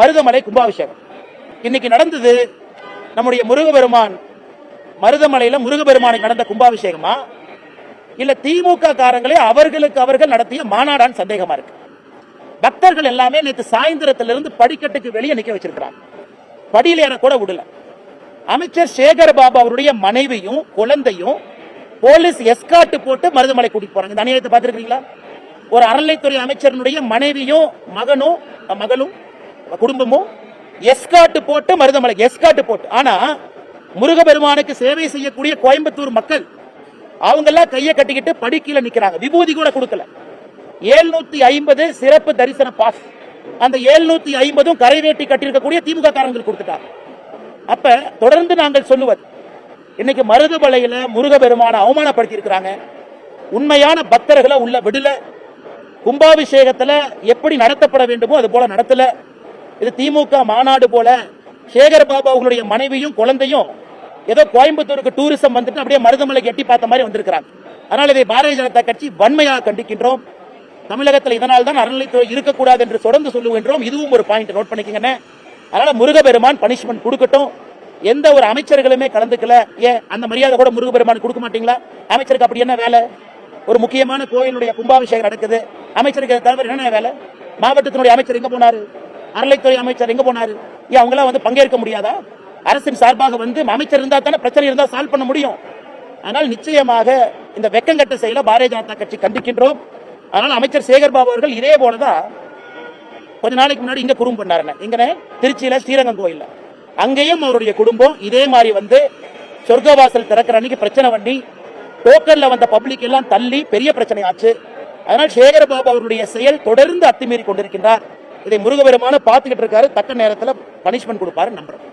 மருதமலை கும்பாபிஷேகம். இன்னைக்கு நடந்தது நம்முடைய முருகபெருமான் மருதமலையில முருகபெருமானுக்கு நடந்த கும்பாபிஷேகமா? இல்ல திமுக காரங்களே அவர்களுக்கு அவர்கள் நடத்திய மாநாடான் சந்தேகமா இருக்கு. பக்தர்கள் எல்லாமே நேற்று சாயந்தரத்திலிருந்து படிக்கட்டுக்கு வெளியே நிக்க வச்சிருக்கிறாங்க. படியில் ஏற கூட விடல. அமைச்சர் சேகர் பாபு அவருடைய மனைவியும் குழந்தையும் போலீஸ் எஸ்கார்ட் போட்டு மருதமலை கூட்டிட்டு போறாங்க. இந்த அநியாயத்தை பார்த்துருக்கீங்களா ஒரு அறநிலைத்துறை அமைச்சரனுடைய மனைவியும் மகனும் மகளும் குடும்பமும் எஸ்காட்டு போட்டு மருதமலை எஸ்காட்டு போட்டு. ஆனா முருகபெருமானுக்கு சேவை செய்யக்கூடிய கோயம்புத்தூர் மக்கள் அவங்க எல்லாம் கையை கட்டிக்கிட்டு படிக்கீழ நிக்கிறாங்க. விபூதி கூட கொடுக்கல. ஏழ்நூத்தி ஐம்பது சிறப்பு தரிசன பாஸ் அந்த ஏழ்நூத்தி ஐம்பதும் கரைவேட்டி கட்டியிருக்கக்கூடிய திமுக காரங்களுக்கு கொடுத்துட்டாங்க. அப்ப தொடர்ந்து நாங்கள் சொல்லுவது இன்னைக்கு மருதுமலையில முருகபெருமான அவமானப்படுத்தி இருக்கிறாங்க உண்மையான பக்தர்களை உள்ள விடல. கும்பாபிஷேகத்துல எப்படி நடத்தப்பட வேண்டுமோ அது போல நடத்தல. இது திமுக மாநாடு போல சேகர் பாபு அவங்களுடைய மனைவியும் குழந்தையும் ஏதோ கோயம்புத்தூருக்கு டூரிசம் வந்துட்டு அப்படியே மருதமலைக்கு எட்டி பார்த்த மாதிரி வந்திருக்கிறாங்க. அதனால் இதை பாரதிய ஜனதா கட்சி வன்மையாக கண்டிக்கின்றோம். தமிழகத்தில் இதனால் தான் அறநிலைத்துறை இருக்கக்கூடாது என்று தொடர்ந்து சொல்லுகின்றோம். இதுவும் ஒரு பாயிண்ட் நோட் பண்ணிக்கங்கண்ணே. அதனால முருகபெருமான் பனிஷ்மெண்ட் கொடுக்கட்டும். எந்த ஒரு அமைச்சர்களுமே கலந்துக்கல. ஏன்? அந்த மரியாதை கூட முருகபெருமான் கொடுக்க மாட்டீங்களா? அமைச்சருக்கு அப்படி என்ன வேலை? ஒரு முக்கியமான கோயிலுடைய கும்பாபிஷேகம் நடக்குது. அமைச்சருக்கு தலைவர் தவிர என்ன வேலை? மாவட்டத்தினுடைய அமைச்சர் எங்க போனாரு? அறநிலைத்துறை அமைச்சர் எங்க போனாரு? ஏன் அவங்களாம் வந்து பங்கேற்க முடியாதா? அரசின் சார்பாக வந்து அமைச்சர் இருந்தா தானே பிரச்சனை இருந்தா சால்வ் பண்ண முடியும். ஆனால் நிச்சயமாக இந்த வெக்கங்கட்ட செயல பாரதிய ஜனதா கட்சி கண்டிக்கின்றோம். அதனால அமைச்சர் சேகர் பாபு அவர்கள் இதே போலதான் கொஞ்ச நாளைக்கு முன்னாடி இங்க குறும் பண்ணாருங்க இங்க திருச்சியில ஸ்ரீரங்கம் கோயில்ல. அங்கேயும் அவருடைய குடும்பம் இதே மாதிரி வந்து சொர்க்கவாசல் திறக்கிற அன்னைக்கு பிரச்சனை பண்ணி டோக்கன்ல வந்த பப்ளிக் எல்லாம் தள்ளி பெரிய பிரச்சனை ஆச்சு. அதனால் சேகர் பாபு அவருடைய செயல் தொடர்ந்து அத்துமீறி கொண்டிருக்கின்றார். இதை முருகபெருமான பார்த்துக்கிட்டு இருக்காரு. தக்க நேரத்தில் பனிஷ்மெண்ட் கொடுப்பாரு நம்புறோம்.